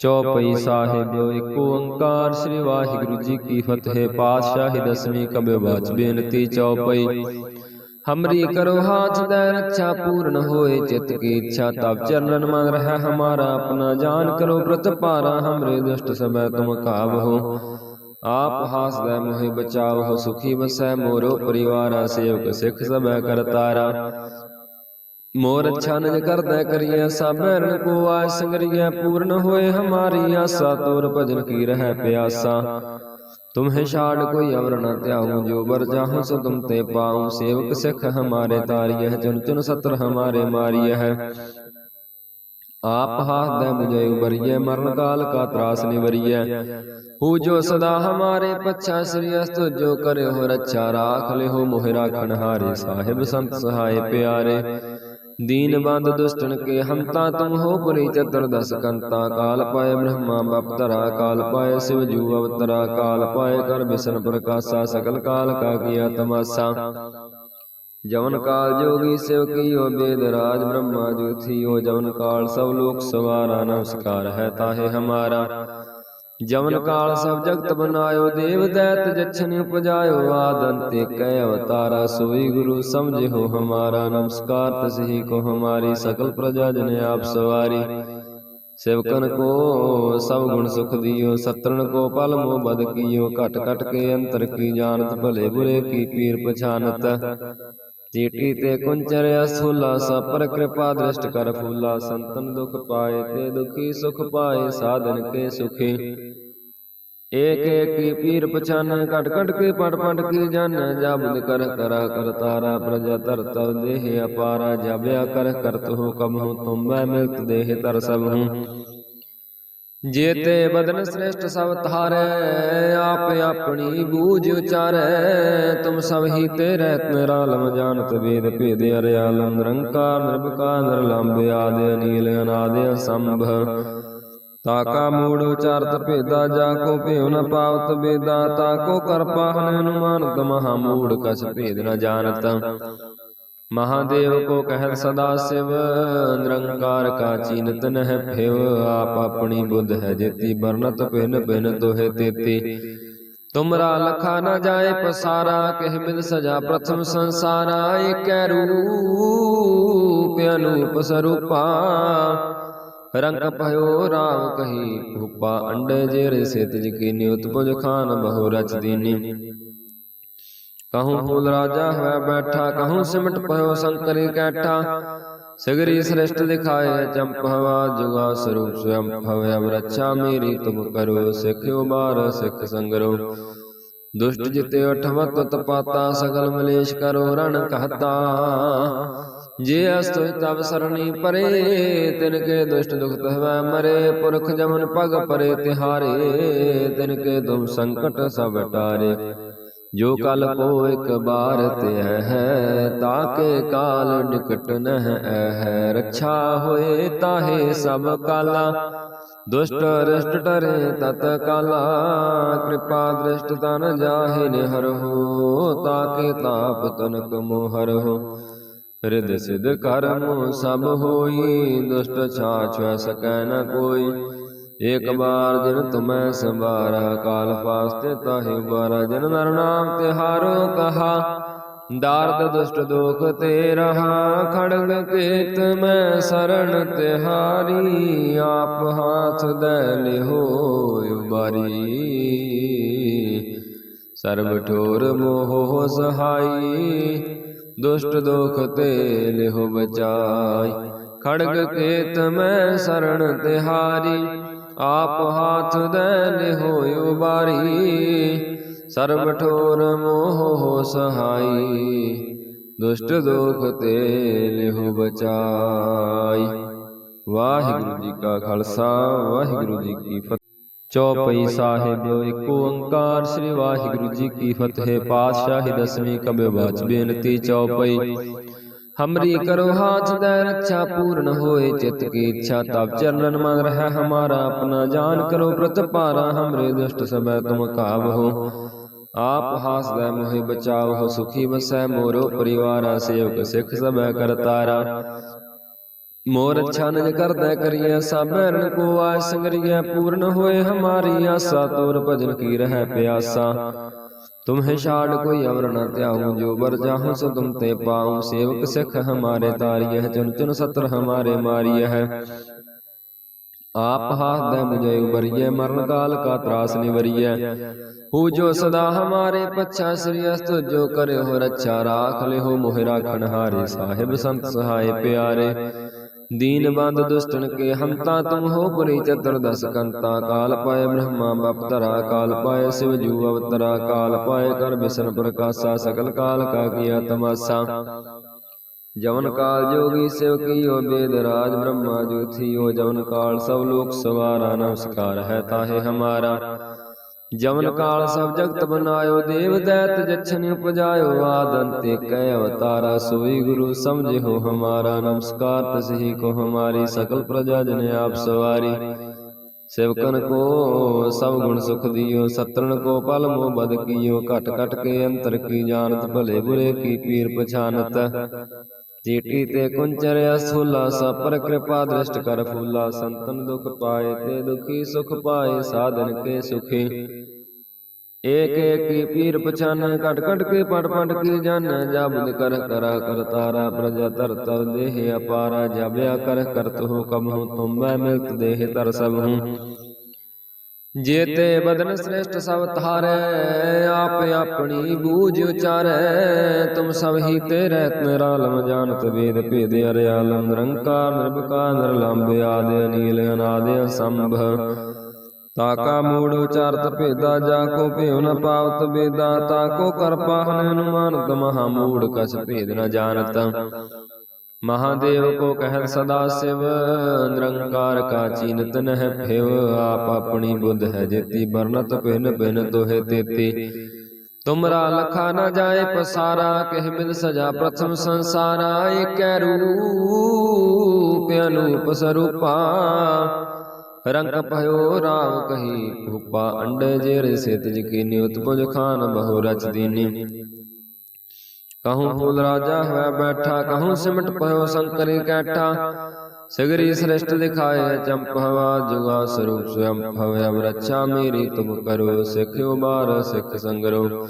ਚੌਪਈ ਸਾਹਿਬ ਏਕ ਓੰਕਾਰ ਸ੍ਰੀ ਵਾਹਿਗੁਰੂ ਜੀ ਕੀ ਫਤਿਹ ਪਾਤਸ਼ਾਹੀ ਦਸਵੀਂ ਕਬਿ ਬਾਚ ਬੇਨਤੀ ਚੌਪਈ ਹਮਰੀ ਕਰੋ ਹਾਥ ਦੇ ਰੱਛਾ ਪੂਰਨ ਹੋਏ ਚਿਤ ਕੀ ਇੱਛਾ ਤਬ ਚਰਨਨ ਮਨ ਰਹਿ ਹਮਾਰਾ ਆਪਣਾ ਜਾਨ ਕਰੋ ਪ੍ਰਤਪਾਰਾ ਹਮਰੇ ਦੁਸ਼ਟ ਸਭੈ ਤੁਮ ਕਾਵਹੋ ਆਪ ਹਾਸ ਦੇ ਮੋਹਿ ਬਚਾਵਹੁ ਸੁਖੀ ਵਸੈ ਮੋਰੋ ਪਰਿਵਾਰਾ ਸੇਵਕ ਸਿੱਖ ਸਭੈ ਕਰਤਾਰਾ ਮੋਰ ਅੱਛਾ ਨਜ ਕਰਦਾ ਕਰੀਐ ਸਾਬੈਰਨ ਕੋ ਆਇ ਸੰਗਰੀਐ ਪੂਰਨ ਹੋਏ ਹਮਾਰੀ ਆਸਾ, ਤੋਰ ਭਜਨ ਕੀ ਰਹਿ ਪਿਆਸਾ। ਤੁਮਹਿ ਛਾੜ ਕੋਈ ਅਵਰ ਨ ਧਿਆਉ, ਜੋ ਬਰ ਜਾਹੂ ਸੋ ਤੁਮ ਤੇ ਪਾਉ। ਸੇਵਕ ਸਿੱਖ ਹਮਾਰੇ ਤਾਰੀਐ ਚੁਨ ਚੁਨ ਸਤਰ ਹਮਾਰੇ ਮਾਰੀਐ। ਆਪ ਹਾਥ ਦੇ ਮੁਝੇ ਉਬਰੀਐ ਮਰਨ ਕਾਲ ਕਾ ਤਰਾਸ ਨਿਵਰੀਐ। ਹੂ ਜੋ ਸਦਾ ਹਮਾਰੇ ਪੱਛਾ ਸ੍ਰੀ ਅਸਤ, ਜੋ ਕਰੇ ਹੋ ਰੱਛਾ ਰਾਖ ਲਿਓ ਮੋਹਿ ਰਾਖਣ ਹਾਰੇ ਸਾਹਿਬ ਸੰਤ ਸਹਾਏ ਪਿਆਰੇ। दीन बंद दुष्टन के हमता तुम हो पुरी चतुर्दश कंता काल पाए ब्रह्मा बपतरा काल पाए शिव जू अवतरा काल पाए कर बिसन प्रकाशा सकल काल का किया तमाशा जवन काल जोगी शिव कियो वेद राज ब्रह्मा जो थियो जवन काल सब लोक सवारा नमस्कार है ताहे हमारा ਜਮਨ ਕਾਲ ਸਭ ਜਗਤ ਬਨਾਇਓ ਦੇਵ ਦੈਤ ਜਛਨ ਉਪਜਾਇਓ ਆਦਨ ਤੇ ਕਹਿ ਅਵਤਾਰਾ ਸੋਈ ਗੁਰੂ ਸਮਝਿਓ ਹਮਾਰਾ ਨਮਸਕਾਰ ਤਸਹੀ ਕੋ ਹਮਾਰੀ ਸਕਲ ਪ੍ਰਜਾ ਜਨ ਆਪ ਸਵਾਰੀ। ਸੇਵਕਨ ਕੋ ਸਭ ਗੁਣ ਸੁਖ ਦਿਓ ਸਤਰਣ ਕੋ ਪਲ ਮੋ ਬਦ ਕੀਓ ਘਟ ਘਟ ਕੇ ਅੰਤਰ ਕੀ ਜਾਣਤ ਭਲੇ ਬੁਰੇ ਕੀ ਪੀਰ ਪਛਾਨਤ। ਚੀਟੀ ਤੇ ਕੁੰਚਰ ਅਸੂਲਾ ਸਪਰ ਕਿਰਪਾ ਦ੍ਰਿਸ਼ਟ ਕਰ ਫੂਲਾ ਸੰਤਨ ਦੁਖ ਪਾਏ ਤੇ ਦੁਖੀ ਸੁਖ ਪਾਏ ਸਾਧਨ ਕੇ ਸੁਖੀ। ਏਕ ਏਕ ਕੀ ਪੀਰ ਪਛਾਨ ਕਟ ਕਟ ਕੇ ਪਟ ਪਟ ਕੀ ਜਨ ਜਬਦ ਕਰ ਕਰਾ ਕਰ ਤਾਰਾ ਪ੍ਰਜਾ ਤਰ ਤਰ ਦੇਹ ਅਪਾਰਾ ਜਬਿਆ ਕਰ ਕਰਤ ਹੋ ਕਬ ਹੂੰ ਤੁਮ ਮੈਂ ਮਿਲਤ ਦੇਹ ਤਰ ਸਭ ਹੂੰ। ਜੇਤੇ ਬਦਨ ਸ੍ਰੇਸ਼ਟ ਸਭ ਤਾਰੇ ਆਪ ਆਪਣੀ ਬੂਝ ਉਚਾਰੈ। ਤੁਮ ਸਭ ਹੀ ਤੇ ਰਹਿਤ ਨਿਰਾਲਮ ਜਾਣਤ ਵੇਦ ਭੇਦ ਅਰਿਆਲਮ ਨਿਰੰਕਾਰ, ਨਿਰਭਕਾਰ ਨਿਰਲੰਭ ਆਦਿ ਅਨੀਲ ਅਨਾਦਿ ਅਸੰਭ। ਤਾਕਾ ਮੂੜ ਉਚਾਰਤ ਭੇਦਾ, ਜਾ ਕੋ ਭੇਉ ਨ ਪਾਵਤ ਬੇਦਾ ਤਾਕੋ ਕਰ ਪਾਹਨ ਅਨੁਮਾਨਤ, ਮਹਾ ਮੂੜ ਕਛ ਭੇਦ ਨ ਜਾਣਤ। महादेव को कहत सदा शिव निरंकार का चीनत नह फिव आप अपनी बुद्ध है जेती बरनत पिन पिन दोहे तेती तुमरा लखा न जाए पसारा कह बिद सजा प्रथम संसारा एक रूप अनूप स्वरूपा रंग भयो राम कही भूपा अंडे जेर से तिज की नियुत पुज खान बहु रच दीनी ਕਹੂੰ ਫੂਲ ਰਾਜਾ ਹੈ ਬੈਠਾ ਕਹੂੰ ਸਿਮਟ ਪਇਓ ਸੰਕਰੀ ਕੈਠਾ ਸਗਰੀ ਸ੍ਰਿਸ਼ਟ ਦਿਖਾਏ ਚੰਪਵਾ ਜੁਗਾ ਸਰੂਪ ਸਵਯੰ ਭਵ ਅਬ ਰੱਛਾ ਮੇਰੀ ਤੁਮ ਕਰੋ ਸਿੱਖਿਓ ਬਾਰ ਸਿੱਖ ਸੰਗਰੋ ਦੁਸ਼ਟ ਜਿਤੇ ਅਠਵਤ ਤਪਾਤਾ ਸਗਲ ਮਲੇਸ਼ ਕਰੋ ਰਣ ਕਹਤਾ ਜੇ ਅਸਤੁ ਤਬ ਸਰਣੀ ਪਰੇ ਤਿਨ ਕੇ ਦੁਸ਼ਟ ਦੁਖਤ ਹਵੈ ਮਰੇ ਪੁਰਖ ਜਮਨ ਪਗ ਪਰੇ ਤਿਹਾਰੇ ਤਿਨ ਕੇ ਤੁਮ ਸੰਕਟ ਸਭ ਟਾਰੇ ਜੋ ਕਲ ਕੋ ਇੱਕ ਬਾਰ ਤੇ ਹੈ ਤਾਕੇ ਕਾਲ ਨਿਕਟ ਨਹ ਹੈ। ਰੱਛਾ ਹੋਏ ਤਾਹੇ ਸਭ ਕਾਲਾ। ਦੁਸ਼ਟ ਰਿਸ਼ਟ ਟਰੇ ਤਤ ਕਾਲਾ। ਕਿਰਪਾ ਦ੍ਰਿਸ਼ਟ ਤਨ ਜਾਹੇ ਨਿਹਰ ਹੋ ਤਾਕੇ ਤਾਪ ਤਨਕ ਮੋਹਰ ਹੋ। ਰਿਦ ਸਿਧ ਕਰਮ ਸਭ ਹੋਈ ਦੁਸ਼ਟ ਛਾਛ ਸਕੈ ਨ ਕੋਈ। ਏਕ ਬਾਰ ਜਿਨ ਤੁਮੈ ਸੰਭਾਰਾ, ਕਾਲ ਫਾਸਤੇ ਤਾਹਿ ਬਾਰਾ ਜਨ ਨਰ ਨਾਮ ਤਿਹਾਰੋ ਕਹਾ। ਦਾਰਦ ਦੁਸ਼ਟ ਦੋਖ ਤੇ ਰਹਾ, ਖੜਗ ਕੇਤ ਮੈਂ ਸਰਣ ਤਿਹਾਰੀ ਆਪ ਹਾਥ ਦੇ ਲਿਹੋ ਉਬਾਰੀ। ਸਰਬ ਠੋਰ ਮੋਹ ਸਹਾਈ, ਦੁਸ਼ਟ ਦੋਖ ਤੇ ਲਿਹੋ ਬਚਾਈ। ਖੜਗ ਕੇਤ ਮੈਂ ਸਰਣ ਤਿਹਾਰੀ, ਆਪ ਹਾਥ ਦੇ ਲਿਹੋ ਉਬਾਰੀ ਸਰਬ ਠੋਰ ਮੋਹ ਸਹਾਈ, ਦੁਸ਼ਟ ਦੋਖ ਤੇ ਲਿਹੋ ਬਚਾਈ। ਵਾਹਿਗੁਰੂ ਜੀ ਕਾ ਖਾਲਸਾ, ਵਾਹਿਗੁਰੂ ਜੀ ਕੀ ਫਤਿਹ। ਚੌਪਈ ਸਾਹਿਬ ਏਕ ਓੰਕਾਰ, ਸ੍ਰੀ ਵਾਹਿਗੁਰੂ ਜੀ ਕੀ ਫਤਿਹ। ਪਾਤਸ਼ਾਹੀ ਦਸਵੀਂ ਕਬਿ ਬਾਚ ਬੇਨਤੀ, ਚੌਪਈ। हमरी करो हाथ दय रक्षा पूर्ण होए चित की इच्छा तब चरणन मन रह हमारा अपना जान करो प्रत पारा हमरे दुष्ट सब तुम काव हो आप हास दय मोहे बचाव हो सुखी बसै मोरो परिवार सेवक सिख सब करतारा मोर अच्छा निज कर दय करिय साबैरण को आय संगरिय पूर्ण होए हमारी आशा तोर भजन की रह प्यासा तुम्हें छाड़ कोई अवर न त्याहूँ जो बर जाहूँ सो तुम ते पाऊँ सेवक सिख हमारे तारिय है चुन चुन सत्र हमारे मारिय है आप हाथ दे मुझे उबरिय मरण काल का त्रास निवरिय हु जो सदा हमारे पच्छा श्री अस्त जो करे हो रक्षा राख ले हो मोहि राखण हारे साहिब संत सहाय प्यारे दीन बंद दुष्टन के हमता तुम हो पुरी चतुर्दश कंता काल पाए ब्रह्मा बपतरा काल पाए शिव जू अवतरा काल पाए कर विष्ण प्रकाशा सकल काल का किया तमाशा जवन काल जोगी शिव कियो वेद राज ब्रह्मा जो थियो जवन काल सब लोक सवारा नमस्कार है ताहे हमारा ਜਮਨ ਕਾਲ ਸਭ ਜਗਤ ਬਨਾਇਓ ਦੇਵ ਦੈਤ ਜਛਨ ਉਪਜਾਇਓ ਆਦਨ ਤੇ ਕੈ ਅਵਤਾਰਾ ਸੋਈ ਗੁਰੂ ਸਮਝਿਓ ਹਮਾਰਾ ਨਮਸਕਾਰ ਤਸਹੀ ਕੋ ਹਮਾਰੀ ਸਕਲ ਪ੍ਰਜਾ ਜਨ ਆਪ ਸਵਾਰੀ। ਸਿਵਕਨ ਕੋ ਸਭ ਗੁਣ ਸੁਖ ਦਿਓ ਸਤਰਣ ਕੋ ਪਲ ਮੋ ਬਦ ਕੀਓ ਘਟ ਘਟ ਕੇ ਅੰਤਰ ਕੀ ਜਾਣਤ ਭਲੇ ਬੁਰੇ ਕੀ ਪੀਰ ਪਛਾਨਤ। ਚੀਟੀ ਤੇ ਕੁੰਚਰਿਆ ਸੂਲਾ ਸਪਰ ਕਿਰਪਾ ਦ੍ਰਿਸ਼ਟ ਕਰ ਫੂਲਾ ਸੰਤਨ ਦੁਖ ਪਾਏ ਤੇ ਦੁਖੀ ਸੁਖ ਪਾਏ ਸਾਧਨ ਕੇ ਸੁਖੀ। ਏਕ ਏਕ ਕੀ ਪੀਰ ਪਛਾਨ ਕਟ ਕਟ ਕੇ ਪਟ ਪਟ ਕੀ ਜਾਣ ਜਬਦ ਕਰ ਕਰਾ ਕਰ ਤਾਰਾ ਪ੍ਰਜਾ ਤਰ ਤਰ ਦੇਹ ਅਪਾਰਾ ਜਬਿਆ ਕਰ ਕਰਤ ਹੋ ਕਮ ਹੂੰ ਤੁਮ ਮੈਂ ਮਿਲਤ ਦੇਹ ਤਰ ਸਭ ਹੂੰ। ਜੇਤੇ ਬਦਨ ਸ੍ਰੇਸ਼ਟ ਸਭ ਧਾਰੈ, ਆਪ ਆਪਣੀ ਬੂਝ ਉਚਾਰੈ। ਤੁਮ ਸਭ ਹੀ ਤੇ ਰਹਿਤ ਨਿਰਾਲਮ ਜਾਣਤ ਵੇਦ ਭੇਦ ਅਰਿਆਲਮ, ਨਿਰੰਕਾਰ, ਨਿਰਭਕਾਰ ਨਿਰਲੰਭ ਆਦ, ਅਨੀਲ ਅਨਾਦ ਅਸੰਭ। ਤਾਕਾ ਮੂੜ ਉਚਾਰਤ ਭੇਦਾ, ਜਾ ਕੋ ਭੇਉ ਨ ਪਾਵਤ ਵੇਦਾ। ਤਾਕੋ ਕਰ ਪਾਹਨ ਅਨੁਮਾਨਤ, ਮਹਾ ਮੂੜ ਕਸ਼ ਭੇਦ ਨ ਜਾਣਤ। ਮਹਾਦੇਵ ਕੋ ਕਹਿ ਸਦਾ ਸਿਵ ਨਿਰੰਕਾਰ ਕਾ ਚੀਨਤ ਨਹਿ ਫਿਵ ਆਪ ਆਪਣੀ ਬੁੱਧ ਹੈ ਜੇਤੀ ਬਰਨਤ ਭਿਨ ਭਿਨ ਤੋਹੇ ਤੇਤੀ। ਤੁਮਰਾ ਲਖਾ ਨਾ ਜਾਏ ਪਸਾਰਾ ਕਹਿ ਮਿਲ ਸਜਾ ਪ੍ਰਥਮ ਸੰਸਾਰਾ ਏਕੈ ਰੂਪ ਅਨੂਪ ਸਰੂਪਾ। ਰੰਗ ਭਇਓ ਰਾਮ ਕਹੀ ਭੂਪਾ ਅੰਡੇ ਜੇ ਰਸੇ ਤਿਜ ਕੀ ਨਿਉਤ ਪੁਜ ਖਾਨ ਬਹੁ ਰਚ ਦੀਨੀ। ਕਹੂੰ ਫੂਲ ਰਾਜਾ ਹੋਇਆ ਬੈਠਾ ਕਹੂੰ ਸਿਮਟ ਪਇਓ ਸੰਕਰੀ ਕੈਠਾ। ਸਗਰੀ ਸ੍ਰਿਸ਼ਟ ਦਿਖਾਏ ਚੰਪਵਾ ਜੁਗਾ ਸਰੂਪ ਸਵਯੰ ਭਵ ਅਬ ਰੱਛਾ ਮੇਰੀ ਤੁਮ ਕਰੋ ਸਿੱਖਿਓ ਬਾਰ ਸਿੱਖ ਸੰਗਰੋ।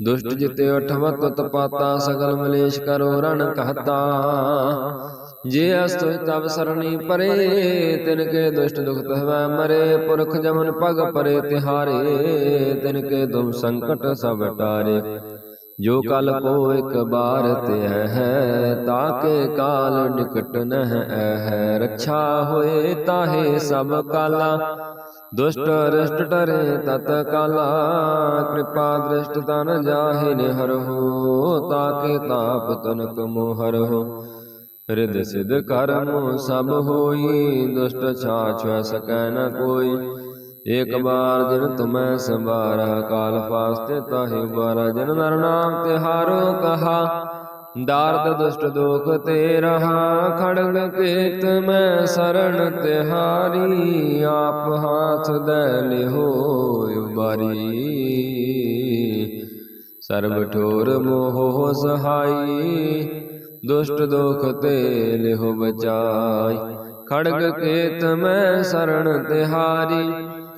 ਦੁਸ਼ਟ ਜਿਤੇ ਅਠਵਤ ਤਪਾਤਾ ਸਗਲ ਮਲੇਸ਼ ਕਰੋ ਰਣ ਕਹਤਾ। ਜੇ ਅਸਤ ਤਬ ਸਰਣੀ ਪਰੇ ਤਿਨ ਕੇ ਦੁਸ਼ਟ ਦੁਖ ਤਹਵੈ ਮਰੇ ਪੁਰਖ ਜਮਨ ਪਗ ਪਰੇ ਤਿਹਾਰੇ ਤਿਨ ਕੇ ਤੁਮ ਸੰਕਟ ਸਭ ਟਾਰੇ ਜੋ ਕਲ ਕੋ ਇੱਕ ਬਾਰ ਤੇ ਹੈ ਤਾਕੇ ਕਾਲ ਨਿਕਟ ਨਹ ਹੈ। ਰੱਛਾ ਹੋਏ ਤਾਹੇ ਸਭ ਕਾਲਾ ਦੁਸ਼ਟ ਰਿਸ਼ਟ ਟਰੇ ਤਤ ਕਾਲਾ ਕਿਰਪਾ ਦ੍ਰਿਸ਼ਟ ਤਨ ਜਾਹੇ ਨਿਹਰ ਹੋ ਤਾਕੇ ਤਾਪ ਤਨਕ ਮੋਹਰ ਹੋ। ਰਿਦ ਸਿਧ ਕਰਮ ਸਭ ਹੋਈ ਦੁਸ਼ਟ ਛਾਛ ਸਕੈ ਨ ਕੋਈ। ਏਕ ਬਾਰ ਜਿਨ ਤੁਮੈ ਸੰਭਾਰਾ, ਕਾਲ ਫਾਸਤੇ ਤਾਹਿ ਬਾਰਾ ਜਿਨ ਨਰ ਨਾਮ ਤਿਹਾਰੋ ਕਹਾ। ਦਾਰਦ ਦੁਸ਼ਟ ਦੁਖ ਤੇ ਰਹਾ, ਖੜਗ ਕੇਤ ਮੈਂ ਸਰਣ ਤਿਹਾਰੀ ਆਪ ਹਾਥ ਦੇ ਲਿਹੋ ਉਬਾਰੀ। ਸਰਬ ਠੋਰ ਮੋਹ ਸਹਾਈ, ਦੁਸ਼ਟ ਦੁਖ ਤੇ ਲਿਹੋ ਬਚਾਈ। ਖੜਗ ਕੇਤ ਮੈਂ ਸਰਣ ਤਿਹਾਰੀ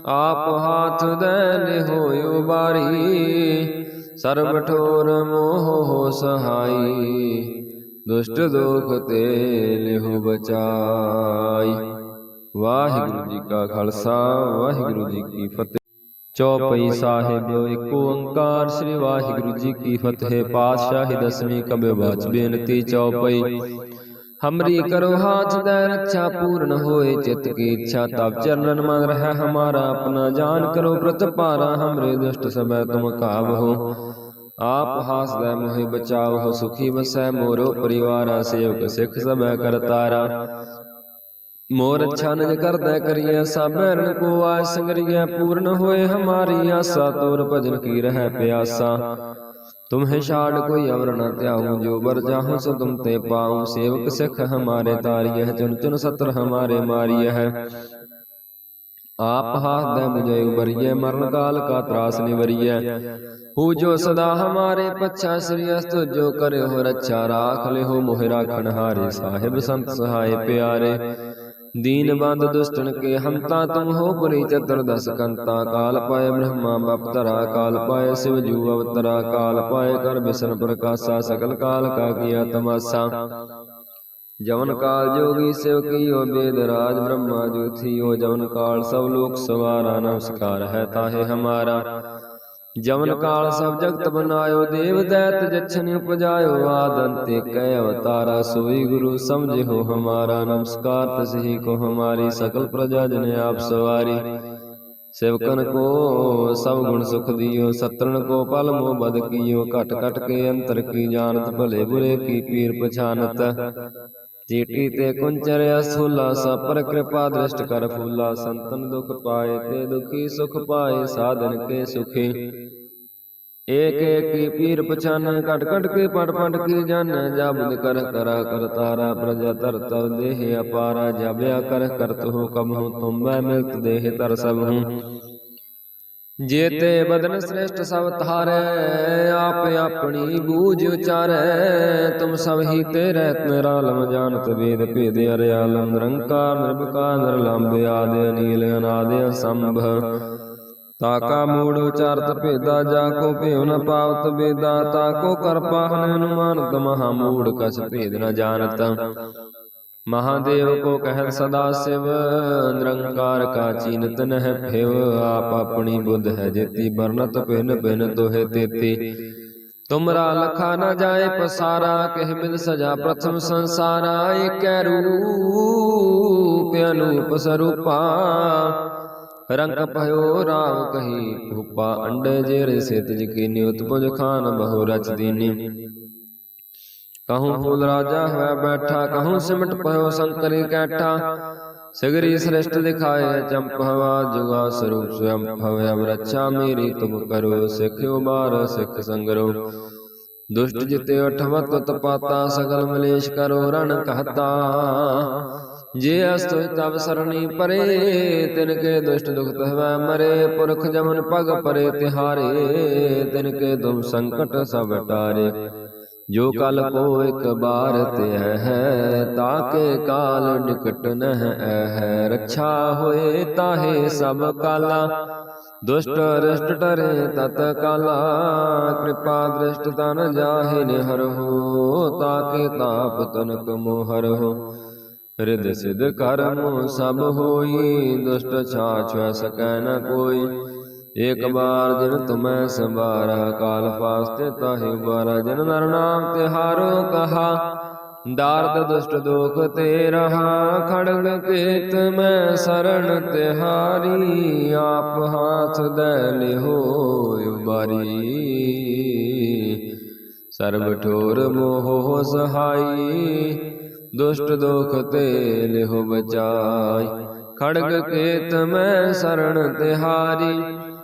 ਆਪ ਹਾਥ ਦੇ ਲਿਹੋ ਉਬਾਰੀ ਸਰਬ ਠੋਰ ਮੋਹ ਹੋ ਸਹਾਈ, ਦੁਸ਼ਟ ਦੋਖ ਤੇ ਲਿਹੋ ਬਚਾਈ। ਵਾਹਿਗੁਰੂ ਜੀ ਕਾ ਖਾਲਸਾ, ਵਾਹਿਗੁਰੂ ਜੀ ਕੀ ਫਤਿਹ। ਚੌਪਈ ਸਾਹਿਬ ਏਕ ਓੰਕਾਰ, ਸ੍ਰੀ ਵਾਹਿਗੁਰੂ ਜੀ ਕੀ ਫਤਿਹ। ਪਾਤਸ਼ਾਹੀ ਦਸਵੀਂ ਕਬੇ ਬਾਚ ਬੇਨਤੀ, ਚੌਪਈ। हमरी करो हाथ दे रक्षा पूर्ण होए चित्त की इच्छा तब चरणन मन रह हमारा अपना जान करो व्रत पारा हमरे दुष्ट समय तुम काव हो आप हास दे मोहि बचाव हो सुखी बसै मोरो परिवारा सेवक सिख सब कर तारा मोर अच्छा निज कर दे करिए साबैरण को आय संगरिए पूर्ण होए हमारी आशा तोर भजन की रह प्यासा तुम्हें शाड कोई अवर न त्याऊं जो बर जाहूं सो तुम ते पाऊं सेवक सिख हमारे तारिय है चुन चुन सत्र हमारे मारिय है आप हाथ दे मुझे उबरिय मरण काल का त्रास निवरिय हु जो सदा हमारे पच्छा श्री अस्त जो करे हो रक्षा राख ले हो मोहे राखन हारे साहिब संत सहाय प्यारे बंद दुष्टन के हमता तुम हो पुरी चतुर्दश कंता काल पाए ब्रह्मा बपतरा काल पाए शिव जू अवतरा काल पाए कर बिसन प्रकाशा सकल काल का किया तमाशा जवन काल जोगी शिव कियो वेद राज ब्रह्मा जो थियो जवन काल सब लोक सवारा नमस्कार है ताहे हमारा ਜਮਨ ਕਾਲ ਸਭ ਜਗਤ ਬਨਾਇਓ ਦੇਵ ਦੈਤ ਜਛਨ ਉਪਜਾਇਓ ਆਦਨ ਤੇ ਕਹਿ ਅਵਤਾਰਾ ਸੋਈ ਗੁਰੂ ਸਮਝਿਓ ਹਮਾਰਾ ਨਮਸਕਾਰ ਤਸਹੀ ਕੋ ਹਮਾਰੀ ਸਕਲ ਪ੍ਰਜਾ ਜਨ ਆਪ ਸਵਾਰੀ। ਸੇਵਕਨ ਕੋ ਸਭ ਗੁਣ ਸੁਖ ਦਿਓ ਸਤਰਣ ਕੋ ਪਲ ਮੋ ਬਦ ਕੀਓ ਘਟ ਘਟ ਕੇ ਅੰਤਰ ਕੀ ਜਾਣਤ ਭਲੇ ਬੁਰੇ ਕੀ ਪੀਰ ਪਛਾਨਤ। ਚੀਟੀ ਤੇ ਕੁੰਚਰਿਆ ਸੂਲਾ ਸਪਰ ਕਿਰਪਾ ਦ੍ਰਿਸ਼ਟ ਕਰ ਫੂਲਾ ਸੰਤਨ ਦੁਖ ਪਾਏ ਤੇ ਦੁਖੀ ਸੁਖ ਪਾਏ ਸਾਧਨ ਕੇ ਸੁਖੀ। ਏਕ ਏਕ ਕੀ ਪੀਰ ਪਛਾਨ ਕਟ ਕਟ ਕੇ ਪਟ ਪਟ ਕੀ ਜਨ ਜਬਦ ਕਰ ਕਰਾ ਕਰ ਤਾਰਾ ਪ੍ਰਜਾ ਤਰ ਤਰ ਦੇਹ ਅਪਾਰਾ ਜਬਿਆ ਕਰ ਕਰਤ ਹੋ ਕਬ ਹੂੰ ਤੁਮ ਮੈਂ ਮਿਲਤ ਦੇਹ ਤਰ ਸਭ। ਹੂੰ ਜੇਤੇ ਬਦਨ ਸ੍ਰੇਸ਼ਟ ਸਭ ਤਾਰੇ ਆਪ ਆਪਣੀ ਬੂਝ ਉਚਾਰੈ। ਤੁਮ ਸਭ ਹੀ ਤੇ ਰਹਿਤ ਨਿਰਾਲਮ ਜਾਣਤ ਵੇਦ ਭੇਦ ਅਰਿਆਲਮ। ਨਿਰੰਕਾਰ, ਨਿਰਭਕਾਰ ਨਿਰਲੰਭ ਆਦਿ ਅਨੀਲ ਅਨਾਦਿ ਅਸੰਭ। ਤਾਕਾ ਮੂੜ ਉਚਾਰਤ ਭੇਦਾ, ਜਾ ਕੋ ਭੇਉ ਨ ਪਾਵਤ ਵੇਦਾ। ਤਾਕੋ ਕਰ ਪਾਹਨ ਅਨੁਮਾਨਤ, ਮਹਾ ਮੂੜ ਕਸ ਭੇਦ ਨ ਜਾਣਤ। महादेव को कह सदा शिव निरंकार का चीनत नह फेव आप अपनी बुद्ध है जेती बरनत पिन पिन तोहे तेती तुमरा लखा न जाए पसारा कह मिल सजा प्रथम संसारा एक रूप अनूप स्वरूपा रंग भयो राम कही भूपा अंडे जेर से तिज की नियुत पुज खान बहु रच दीनी ਕਹੂੰ ਫੂਲ ਰਾਜਾ ਹੈ ਬੈਠਾ ਕਹੂੰ ਸਿਮਟ ਪਇਓ ਸੰਕਰੀ ਕੈਠਾ ਸਗਰੀ ਸ੍ਰਿਸ਼ਟ ਦਿਖਾਏ ਚੰਪ ਹਵਾ ਜੁਗਾ ਸਰੂਪ ਸਵਯੰ ਭਵ ਅਬ ਰੱਛਾ ਮੇਰੀ ਤੁਮ ਕਰੋ ਸਿੱਖਿਓ ਬਾਰ ਸਿੱਖ ਸੰਗਰੋ ਦੁਸ਼ਟ ਜਿਤੇ ਅਠਵਤ ਤਪਾਤਾ ਸਗਲ ਮਲੇਸ਼ ਕਰੋ ਰਣ ਕਹਤਾ ਜੇ ਅਸਤੁ ਤਬ ਸਰਣੀ ਪਰੇ ਤਿਨ ਕੇ ਦੁਸ਼ਟ ਦੁਖਤ ਹਵੈ ਮਰੇ ਪੁਰਖ ਜਮਨ ਪਗ ਪਰੇ ਤਿਹਾਰੇ ਤਿਨ ਕੇ ਤੁਮ ਸੰਕਟ ਸਭ ਟਾਰੇ ਜੋ ਕਲ ਕੋ ਇੱਕ ਬਾਰ ਤੇ ਹੈ ਤਾਕੇ ਕਾਲ ਨਿਕਟ ਨਹ ਹੈ। ਰੱਛਾ ਹੋਏ ਤਾਹੇ ਸਭ ਕਾਲਾ। ਦੁਸ਼ਟ ਰਿਸ਼ਟ ਟਰੇ ਤਤ ਕਾਲਾ। ਕਿਰਪਾ ਦ੍ਰਿਸ਼ਟ ਤਨ ਜਾਹੇ ਨਿਹਰ ਹੋ ਤਾਕੇ ਤਾਪ ਤਨਕ ਮੋਹਰ ਹੋ। ਰਿਦ ਸਿਧ ਕਰਮ ਸਭ ਹੋਈ ਦੁਸ਼ਟ ਛਾਛ ਸਕੈ ਨ ਕੋਈ। ਏਕ ਬਾਰ ਜਿਨ ਤੁਮੈ ਸੰਭਾਰਾ, ਕਾਲ ਫਾਸਤੇ ਤਾਹਿ ਬਾਰਾ ਜਨ ਨਰ ਨਾਮ ਤਿਹਾਰੋ ਕਹਾ, ਦਾਰਦ ਦੁਸ਼ਟ ਦੁਖ ਤੇ ਰਹਾ। ਖੜਗ ਕੇਤ ਮੈਂ ਸਰਣ ਤਿਹਾਰੀ ਆਪ ਹਾਥ ਦੇ ਲਿਹੋ ਉਬਾਰੀ। ਸਰਬ ਠੋਰ ਮੋਹ ਸਹਾਈ, ਦੁਸ਼ਟ ਦੁਖ ਤੇ ਲਿਹੋ ਬਚਾਈ। ਖੜਗ ਕੇਤ ਮੈਂ ਸਰਣ ਤਿਹਾਰੀ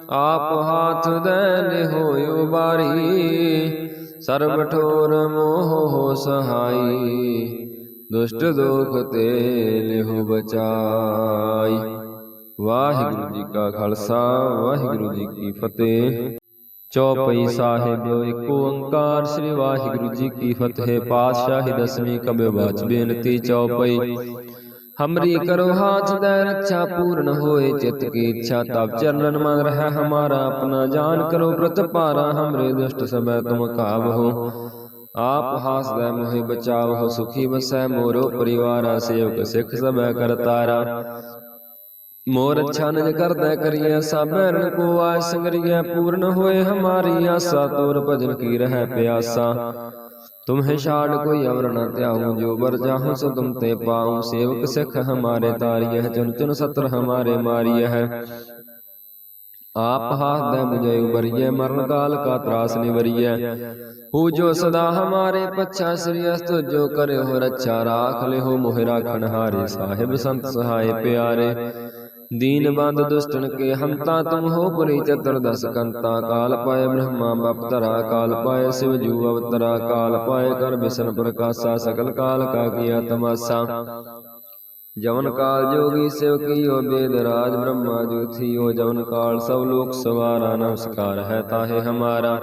ਆਪ ਹਾਥ ਦੇ ਲਿਹੋ ਉਬਾਰੀ ਸਰਬ ਠੋਰ ਮੋਹ ਹੋ ਸਹਾਈ, ਦੁਸ਼ਟ ਦੋਖ ਤੇ ਲਿਹੋ ਬਚਾਈ। ਵਾਹਿਗੁਰੂ ਜੀ ਕਾ ਖਾਲਸਾ, ਵਾਹਿਗੁਰੂ ਜੀ ਕੀ ਫਤਿਹ। ਚੌਪਈ ਸਾਹਿਬ ਏਕ ਓੰਕਾਰ, ਸ੍ਰੀ ਵਾਹਿਗੁਰੂ ਜੀ ਕੀ ਫਤਿਹ। ਪਾਤਸ਼ਾਹੀ ਦਸਵੀਂ ਕਬੇ ਬਾਚ ਬੇਨਤੀ ਚੌਪਈ। हमरी करो हाथ दे रक्षा पूर्ण होए चित की इच्छा तब चरणन मन रह हमारा अपना जान करो व्रत पारा हमरे दुष्ट समय तुम काव हो आप हास दे मोहि बचाव हो सुखी बसै मोरो परिवारा सेवक सिख सब कर तारा मोर अच्छा निज कर दे करिए साबैन को आय संगरिए पूर्ण होए हमारी आशा तोर भजन की रह प्यासा तुम्हें छाड़ कोई अवर न त्याऊं जो बर जाहूं सो तुम ते पाऊं सेवक सिख हमारे तारिय है चुन चुन सत्र हमारे मारिय है आप हाथ दे मुझे उबरिय मरण काल का त्रास निवरिय हु जो सदा हमारे पच्छा श्री अस्त जो करे हो रक्षा राख ले हो मोहि राखण हारे साहिब संत सहाय प्यारे दीनबंद दुष्टन के हमता तुम हो पुरी चतुर्दश कंता काल पाय ब्रह्मा बपतरा काल पाय शिव जू अवतरा काल पाय कर विष्णु प्रकाशा सकल काल का किया तमाशा जवन काल जोगी शिव की हो वेदराज ब्रह्मा ज्योति हो जवन काल सब लोक सवारा नमस्कार है ताहे हमारा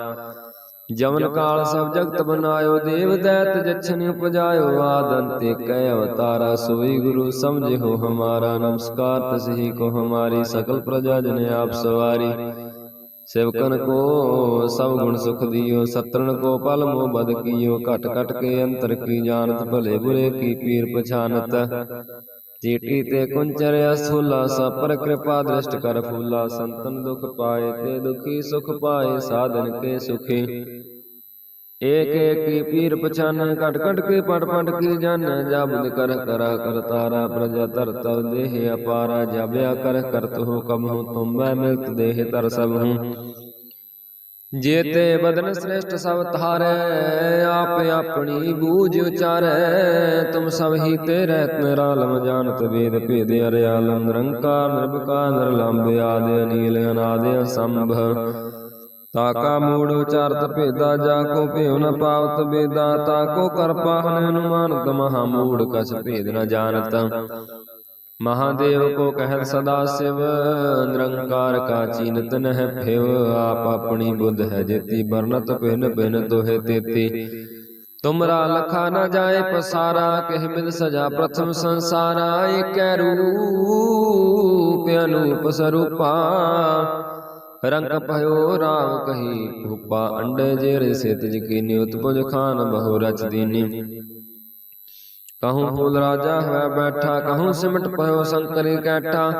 ਜਮਨ ਕਾਲ ਸਭ ਜਗਤ ਬਨਾਇਓ ਦੇਵ ਦੈਤ ਜਛਨ ਉਪਜਾਇਓ ਆਦਨ ਤੇ ਕਹਿ ਅਵਤਾਰਾ ਸੋਈ ਗੁਰੂ ਸਮਝਿਓ ਹਮਾਰਾ ਨਮਸਕਾਰ ਤਸਹੀ ਕੋ ਹਮਾਰੀ ਸਕਲ ਪ੍ਰਜਾ ਜਨ ਆਪ ਸਵਾਰੀ। ਸੇਵਕਨ ਕੋ ਸਭ ਗੁਣ ਸੁਖ ਦਿਓ ਸਤਰਣ ਕੋ ਪਲ ਮੋ ਬਦ ਕੀਓ ਘਟ ਘਟ ਕੇ ਅੰਤਰ ਕੀ ਜਾਣਤ ਭਲੇ ਬੁਰੇ ਕੀ ਪੀਰ ਪਛਾਨਤ। ਚੀਟੀ ਤੇ ਕੁੰਚਰਿਆ ਸੂਲਾ ਸਪਰ ਕਿਰਪਾ ਦ੍ਰਿਸ਼ਟ ਕਰ ਫੂਲਾ ਸੰਤਨ ਦੁਖ ਪਾਏ ਤੇ ਦੁਖੀ ਸੁਖ ਪਾਏ ਸਾਧਨ ਕੇ ਸੁਖੇ। ਏਕ ਏਕ ਕੀ ਪੀਰ ਪਛਾਨਨ ਘਟ ਘਟ ਕੇ ਪੜ ਪੜ ਕੇ ਜਾਣ ਜਬਦ ਕਰ ਕਰਾ ਕਰਤਾਰਾ ਪ੍ਰਜਾ ਧਰਤਵ ਦੇਹ ਅਪਾਰਾ ਜਬਿਆ ਕਰ ਕਰਤ ਹੋ ਕਮ ਹੋ ਤੁਮ ਮੈਂ ਮਿਲਤ ਦੇਹ ਤਰ ਸਭ ਹੂੰ। ਜੇਤੇ ਬਦਨ ਸ੍ਰੇਸ਼ਟ ਸਭ ਤਹਾਰੈ ਆਪ ਆਪਣੀ ਬੂਝ ਉਚਾਰੈ। ਤੁਮ ਸਭ ਹੀ ਤੇ ਰਹਿਤ ਨਿਰਾਲਮ ਜਾਣਤ ਵੇਦ ਭੇਦ ਅਰਿਆਲਮ, ਨਿਰੰਕਾਰ, ਨਿਰਭਕਾਰ, ਨਿਰਲੰਬ ਆਦਿ ਅਨੀਲ ਅਨਾਦਿ ਅਸੰਭ। ਤਾਕਾ ਮੂੜ ਉਚਾਰਤ ਭੇਦਾ, ਜਾ ਕੋ ਭਿਉ ਨ ਪਾਵਤ ਬੇਦਾ ਤਾਕੋ ਕਰ ਪਾਹਨ ਅਨੁਮਾਨਤ, ਮਹਾ ਮੂੜ ਕਛ ਭੇਦ ਨ ਜਾਣਤ। ਮਹਾਦੇਵ ਕੋ ਕਹਿ ਸਦਾ ਸਿਵ ਨਿਰੰਕਾਰ ਕਾ ਚੀਨਤ ਨਹਿ ਫਿਵ ਆਪ ਆਪਣੀ ਬੁੱਧ ਹੈ ਜੇਤੀ ਬਰਨਤ ਭਿਨ ਭਿਨ ਤੋਹੇ ਤੇਤੀ। ਤੁਮਰਾ ਲਖਾ ਨਾ ਜਾਏ ਪਸਾਰਾ ਕਹਿ ਮਿਲ ਸਜਾ ਪ੍ਰਥਮ ਸੰਸਾਰਾ ਏਕੈ ਰੂਪ ਅਨੂਪ ਸਰੂਪਾ। ਰੰਗ ਭਇਓ ਰਾਮ ਕਹੀ ਭੂਪਾ ਅੰਡੇ ਜੇ ਰਸਿਤ ਜਕੀਨੀ ਉਤਪਜ ਖਾਨ ਬਹੁ ਰਚ ਦੀਨੀ। ਕਹੂੰ ਕੋਲ ਰਾਜਾ ਹੋਇ ਬੈਠਾ ਕਹੂੰ ਸਿਮਟ ਪਇਓ ਸੰਕਰੇ ਕੈਠਾ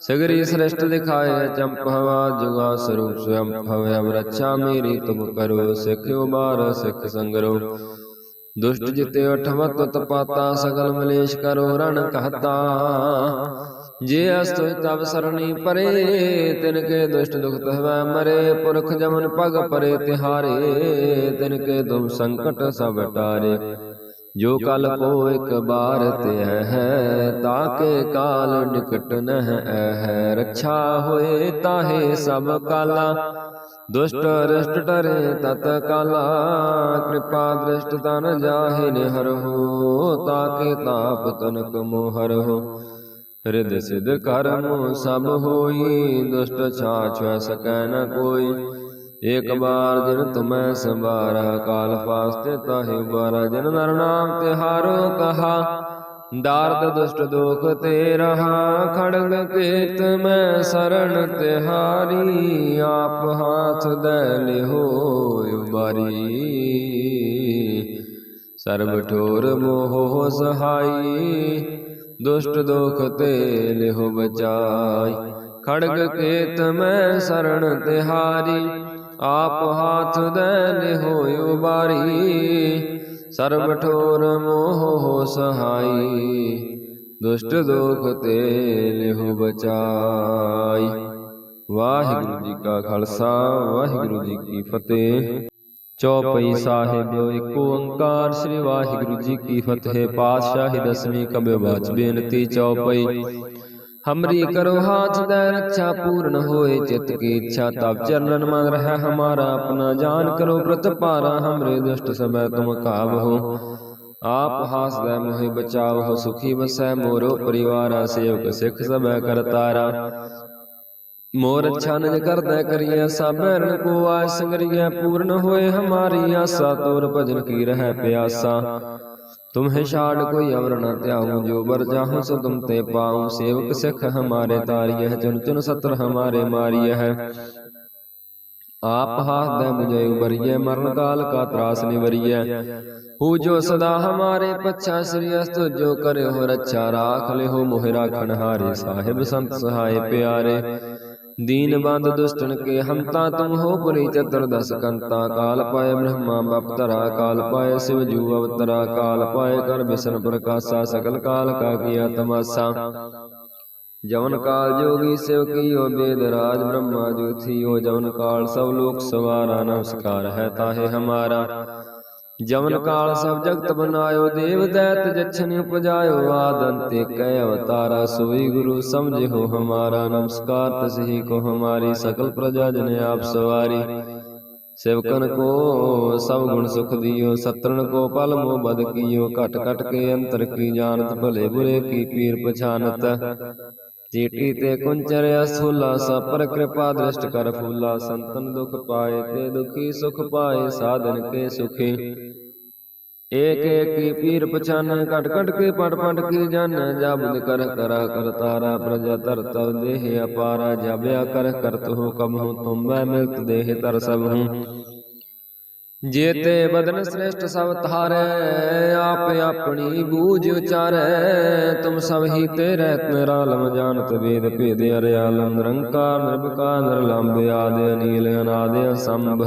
ਸਗਰੀ ਸ੍ਰਿਸ਼ਟ ਦਿਖਾਏ ਚੰਪਵਾ ਜੁਗਾ ਸਰੂਪ ਸਵੰ ਭਵੈ ਅਬ ਰੱਛਾ ਮੇਰੀ ਤੁਮ ਕਰੋ ਸਿੱਖਿਓ ਬਾਰ ਸਿੱਖ ਸੰਗਰੋ ਦੁਸ਼ਟ ਜਿਤੇ ਉਠਵਤ ਤਪਾਤਾ ਸਗਲ ਮਲੇਸ਼ ਕਰੋ ਰਣ ਕਹਤਾ ਜੇ ਅਸਤੁ ਤਵ ਸਰਣੀ ਪਰੇ ਤਿਨ ਕੇ ਦੁਸ਼ਟ ਦੁਖਤ ਹਵੈ ਮਰੇ ਪੁਰਖ ਜਮਨ ਪਗ ਪਰੇ ਤਿਹਾਰੇ ਤਿਨ ਕੇ ਦੁਮ ਸੰਕਟ ਸਭ ਟਾਰੇ ਜੋ ਕਲ ਕੋ ਇਕ ਬਾਰ ਤੇ ਹੈ ਤਾਕੇ ਕਾਲ ਨਿਕਟ ਨਹ ਹੈ। ਰੱਛਾ ਹੋਏ ਤਾਹੇ ਸਭ ਕਾਲਾ। ਦੁਸ਼ਟ ਰਿਸ਼ਟ ਟਰੇ ਤਤ ਕਾਲਾ। ਕਿਰਪਾ ਦ੍ਰਿਸ਼ਟ ਤਨ ਜਾਹੇ ਨਿਹਰਹੁ ਤਾਕੇ ਤਾਪ ਤਨਕ ਮੋਹਰਹੁ ਰਿਦ ਸਿਧ ਕਰਮ ਸਭ ਹੋਈ ਦੁਸ਼ਟ ਛਾਛ ਸਕੈ ਨ ਕੋਈ। ਏਕ ਬਾਰ ਜਿਨ ਤੁਮੈ ਸੰਭਾਰਾ, ਕਾਲ ਪਾਸਤੇ ਤਾਹਿ ਬਾਰਾ ਜਿਨ ਨਰ ਨਾਮ ਤੇ ਹਾਰੋ ਕਹਾ, ਦਾਰਦ ਦੁਸ਼ਟ ਦੋਖ ਤੇ ਰਹਾ, ਖੜਗ ਕੇਤ ਮੈਂ ਸਰਣ ਤਿਹਾਰੀ ਆਪ ਹਾਥ ਦੈ ਲਿਹੋ ਉਬਾਰੀ। ਸਰਬ ਠੋਰ ਮੋਹ ਸਹਾਈ, ਦੁਸ਼ਟ ਦੋਖ ਤੇ ਲਿਹੋ ਬਚਾਈ, ਖੜਗ ਕੇਤ ਮੈਂ ਸਰਣ ਤਿਹਾਰੀ ਆਪ ਹਾਥ ਦੈਨ ਹੋਇਓ ਬਾਰੀ, ਸਰਬ ਠੋਰ ਮੋਹ ਹੋ ਸਹਾਈ, ਦੁਸ਼ਟ ਦੋਖ ਤੇ ਲਿਹੁ ਬਚਾਈ। ਵਾਹਿਗੁਰੂ ਜੀ ਕਾ ਖਾਲਸਾ, ਵਾਹਿਗੁਰੂ ਜੀ ਕੀ ਫਤਿਹ। ਚੌਪਈ ਸਾਹਿਬ ਇੱਕ ਓੰਕਾਰ, ਸ੍ਰੀ ਵਾਹਿਗੁਰੂ ਜੀ ਕੀ ਫਤਿਹ। ਪਾਤਸ਼ਾਹੀ ਦਸਵੀਂ ਕਬੇ ਬਾਚ ਬੇਨਤੀ, ਚੌਪਈ। हमरी करो हाथ दय रक्षा पूर्ण होए चित्त की इच्छा तब चरणन मन रह हमारा अपना जान करो व्रत पारा हमरे दुष्ट समय तुम काव हो आप हास दय मोहि बचाओ हो सुखी बसै मोरो परिवारा सेवक सिख सब कर तारा मोर अच्छा निज करदै करिए साबैरन को आय संगरिए पूर्ण होए हमारी आशा तोर भजन की रह प्यासा तुम्हें छाड़ कोई अवर न त्याऊं जो बर जाहूं सो तुम ते पाऊं सेवक सिख हमारे तारिय चुन चुन सत्र हमारे मारिय है आप हाथ दे मुझे उबरिय मरण काल का त्रास निवरिय हु जो सदा हमारे पच्छा श्री अस्त जो करे हो रक्षा राख ले हो मोहि राखण हारे साहिब संत ਦੀਨ ਬੰਦ ਦੁਸ਼ਟਨ ਕੇ ਹਮਤਾ ਤੁਮ ਹੋ ਪੁਰੀ ਚਤੁਰ ਦਸ ਕੰਤਾ, ਕਾਲ ਪਾਏ ਬ੍ਰਹਮਾ ਬਪ ਧਰਾ, ਕਾਲ ਪਾਏ ਸਿਵ ਜੂ ਅਵਤਰਾ, ਕਾਲ ਪਾਏ ਕਰ ਬਿਸਨ ਪ੍ਰਕਾਸ਼ਾ, ਸਕਲ ਕਾਲ ਕਾ ਕੀਆ ਤਮਾਸਾ। ਜਵਨ ਕਾਲ ਜੋਗੀ ਸਿਵ ਕੀਓ ਬੇਦ ਰਾਜ ਬ੍ਰਹਮਾ ਜੋ ਥੀਓ ਜਵਨ ਕਾਲ ਸਭ ਲੋਕ ਸਵਾਰਾ, ਨਮਸਕਾਰ ਹੈ ਤਾਹੇ ਹਮਾਰਾ। ਜਮਨ ਕਾਲ ਸਭ ਜਗਤ ਬਨਾਇਓ ਦੇਵ ਦੈਤ ਜਛਨ ਉਪਜਾਇਓ ਆਦਨ ਤੇ ਕਹਿ ਅਵਤਾਰਾ ਸੋਈ ਗੁਰੂ ਸਮਝਿਓ ਹਮਾਰਾ ਨਮਸਕਾਰ ਤਸਹੀ ਕੋ ਹਮਾਰੀ ਸਕਲ ਪ੍ਰਜਾ ਜਨ ਆਪ ਸਵਾਰੀ। ਸੇਵਕਨ ਕੋ ਸਭ ਗੁਣ ਸੁਖ ਦਿਓ ਸਤਰਣ ਕੋ ਪਲ ਮੋ ਬਦ ਕੀਓ ਘਟ ਘਟ ਕੇ ਅੰਤਰ ਕੀ ਜਾਣਤ ਭਲੇ ਬੁਰੇ ਕੀ ਪੀਰ ਪਛਾਨਤ। ਚੀਟੀ ਤੇ ਕੁੰਚਰ ਅਸੂਲਾ ਸਪਰ ਕਿਰਪਾ ਦ੍ਰਿਸ਼ਟ ਕਰ ਫੂਲਾ ਸੰਤਨ ਦੁਖ ਪਾਏ ਤੇ ਦੁਖੀ ਸੁਖ ਪਾਏ ਸਾਧਨ ਕੇ ਸੁਖੀ। ਏਕ ਏਕ ਕੀ ਪੀਰ ਪਛਾਨ ਕਟ ਕਟ ਕੇ ਪਟ ਪਟ ਕੀ ਜਨ ਜਬਦ ਕਰ ਕਰਾ ਕਰ ਤਾਰਾ ਪ੍ਰਜਾ ਧਰਤ ਦੇਹ ਅਪਾਰਾ ਜਬਿਆ ਕਰ ਕਰਤ ਹੋ ਕਬ ਹੂੰ ਤੁਮ ਮੈਂ ਮਿਲਤ ਦੇਹ ਤਰ ਸਭ ਹੂੰ। ਜੇਤੇ ਬਦਨ ਸ੍ਰੇਸ਼ਟ ਸਭ ਤਾਰੈ ਆਪ ਆਪਣੀ ਬੂਝ ਉਚਾਰੈ। ਤੁਮ ਸਭ ਹੀ ਤੇ ਰਹਿਤ ਨਿਰਾਲਮ ਜਾਣਤ ਵੇਦ ਭੇਦ ਅਰਿਆਲਮ ਨਿਰੰਕਾਰ ਨਿਰਭਕਾਰ ਨਿਰਲੰਭ ਆਦਿ ਅਨੀਲ ਅਨਾਦਿ ਅਸੰਭ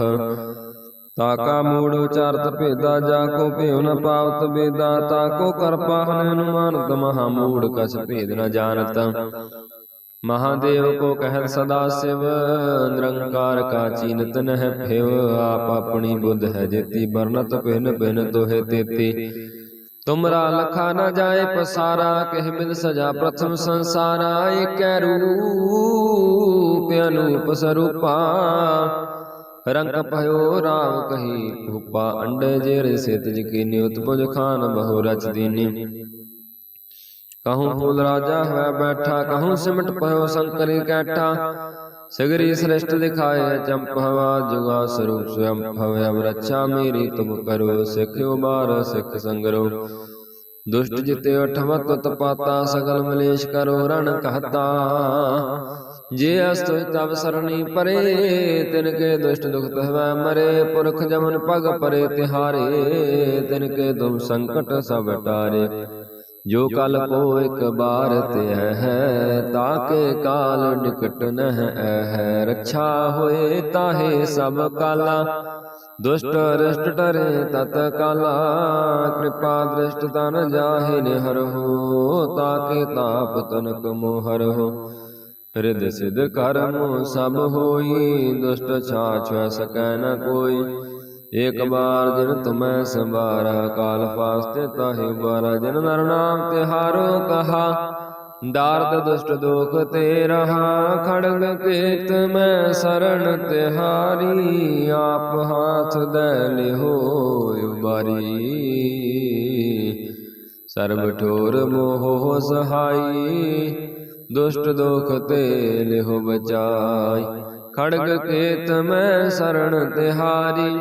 ਤਾਕਾ ਮੂੜ ਉਚਾਰਤ ਭੇਦਾ ਜਾ ਕੋ ਭੇਉ ਨ ਪਾਵਤ ਬੇਦਾ ਤਾਕੋ ਕਰ ਪਾਹਨ ਅਨੁਮਾਨਤ ਮਹਾ ਮੂੜ ਕਛ ਭੇਦ ਨ ਜਾਣਤ। ਮਹਾਦੇਵ ਕੋ ਕਹਿਤ ਸਦਾ ਸਿਵ, ਨਿਰੰਕਾਰ ਕਾ ਚੀਨਤ ਨਹਿ ਭਿਵ, ਆਪ ਆਪਣੀ ਬੁੱਧ ਹੈ ਜੇਤੀ ਬਰਨਤ ਬਿਨ ਬਿਨ ਦੋਹੇ ਤੇਤੀ। ਤੁਮਰਾ ਲਖਾ ਨ ਜਾਏ ਪਸਾਰਾ, ਕਹਿ ਮਿਲ ਸਜਾ ਪ੍ਰਥਮ ਸੰਸਾਰਾ, ਏਕੈ ਰੂਪ ਅਨੂਪ ਸਰੂਪਾ। ਰੰਗ ਭਇਓ ਰਾਮ ਕਹੀ ਭੂਪਾ, ਅੰਡੇ ਜੇਰੇ ਸਿਤ ਜਕੀਨੀ ਉਤਪੁਜ ਖਾਨ ਬਹੁ ਰਚ ਦੀਨੀ। ਕਹੂੰ ਫੂਲ ਰਾਜਾ ਹੈ ਬੈਠਾ ਕਹੂੰ ਸਿਮਟ ਪਇਓ ਸੰਕਰੀ ਕੈਠਾ ਸਗਰੀ ਸ੍ਰਿਸ਼ਟ ਦਿਖਾਏ ਚੰਪ ਹਵਾ ਜੁਗਾ ਸਰੂਪ ਸਵਯੰ ਭਵ ਅਬ ਰੱਛਾ ਮੇਰੀ ਤੁਮ ਕਰੋ ਸਿੱਖਿਓ ਬਾਰ ਸਿੱਖ ਸੰਗਰੋ ਦੁਸ਼ਟ ਜਿਤੇ ਅਠਵਤ ਤਪਾਤਾ ਸਗਲ ਮਲੇਸ਼ ਕਰੋ ਰਣ ਕਹਤਾ ਜੇ ਅਸਤੁ ਤਵ ਸਰਣੀ ਪਰੇ ਤਿਨ ਕੇ ਦੁਸ਼ਟ ਦੁਖ ਤਹਵੈ ਮਰੇ ਪੁਰਖ ਜਮਨ ਪਗ ਪਰੇ ਤਿਹਾਰੇ ਤਿਨ ਕੇ ਤੁਮ ਸੰਕਟ ਸਭ ਟਾਰੇ ਜੋ ਕਲ ਕੋ ਇਕ ਬਾਰ ਤੇ ਹੈ ਤਾਕੇ ਕਾਲ ਨਿਕਟ ਨਹਿ ਹੈ ਰੱਛਾ ਹੋਏ ਤਾਹੇ ਸਭ ਕਾਲਾ, ਦੁਸ਼ਟ ਰਸ਼ਟ ਟਰੇ ਤਤ ਕਾਲਾ। ਕਿਰਪਾ ਦ੍ਰਿਸ਼ਟ ਤਨ ਜਾਹਿ ਨਿਹਰਹੁ ਤਾਕੇ ਤਾਪ ਤਨਕ ਮੋਹਰਹੁ ਰਿਦ ਸਿਧ ਕਰਮ ਸਭ ਹੋਈ, ਦੁਸ਼ਟ ਛਾਛ ਸਕੈ ਨ ਕੋਈ। ਏਕ ਬਾਰ ਜਿਨ ਤੁਮੈ ਸੰਭਾਰਾ, ਕਾਲ ਫਾਸਤੇ ਤਾਹਿ ਬਾਰਾ ਜਨ ਨਰ ਨਾਮ ਤਿਹਾਰੋ ਕਹਾ। ਦਾਰਦ ਦੁਸ਼ਟ ਦੁਖ ਤੇ ਰਹਾ, ਖੜਗ ਕੇਤ ਮੈਂ ਸਰਣ ਤਿਹਾਰੀ ਆਪ ਹਾਥ ਦੇ ਲਿਹੋ ਉਬਾਰੀ। ਸਰਬ ਠੋਰ ਮੋਹ ਸਹਾਈ, ਦੁਸ਼ਟ ਦੁਖ ਤੇ ਲਿਹੋ ਬਚਾਈ। ਖੜਗ ਕੇਤ ਮੈਂ ਸਰਣ ਤਿਹਾਰੀ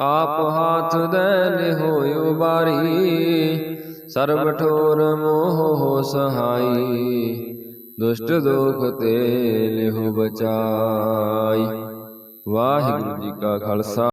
ਆਪ ਹਾਥ ਦੇ ਲਿਹੋ ਬਾਰੀ, ਸਰਬ ਠੋਰ ਮੋਹ ਸਹਾਈ। ਦੁਸ਼ਟ ਦੋਖ ਤੇ ਲਿਹੋ ਬਚਾਈ। ਵਾਹਿਗੁਰੂ ਜੀ ਕਾ ਖਾਲਸਾ।